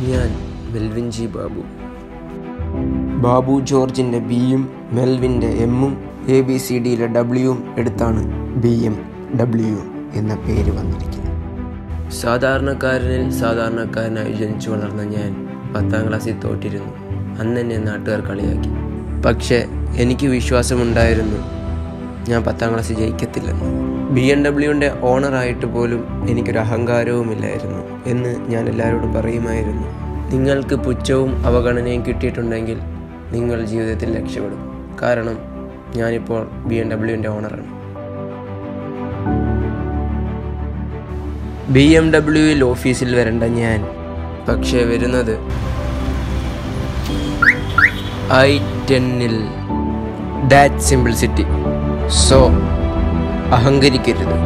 ഞാൻ Melvin G Babu. Babu ജോർജിന്റെ ബിയും മെൽവിന്റെ എമ്മും എ ബി സി ഡിയിലെ ഡബ്ല്യുവും എടുത്താണ് ബി എം ഡബ്ല്യു എന്ന പേര് വന്നിരിക്കുന്നത്. സാധാരണക്കാരനിൽ സാധാരണക്കാരനായി ജനിച്ചു വളർന്ന ഞാൻ പത്താം ക്ലാസ്സിൽ തോറ്റിരുന്നു. അന്ന് എന്നെ നാട്ടുകാർ കളിയാക്കി. പക്ഷേ എനിക്ക് വിശ്വാസമുണ്ടായിരുന്നു ഞാൻ പത്താം ക്ലാസ് ജയിക്കത്തില്ലെന്ന് ബി എം ഡബ്ല്യുവിന്റെ ഓണറായിട്ട് പോലും എനിക്കൊരു അഹങ്കാരവുമില്ലായിരുന്നു എന്ന് ഞാൻ എല്ലാവരോടും പറയുമായിരുന്നു. നിങ്ങൾക്ക് പുച്ഛവും അവഗണനയും കിട്ടിയിട്ടുണ്ടെങ്കിൽ നിങ്ങൾ ജീവിതത്തിൽ രക്ഷപ്പെടും. കാരണം ഞാനിപ്പോൾ ബി എം ഡബ്ല്യുവിന്റെ ഓണറാണ്. ബി എം ഡബ്ല്യുവിൽ ഓഫീസിൽ വരണ്ട ഞാൻ. പക്ഷേ വരുന്നത് I ടെന്നിൽ. That simple city. So അഹങ്കരിക്കരുത്.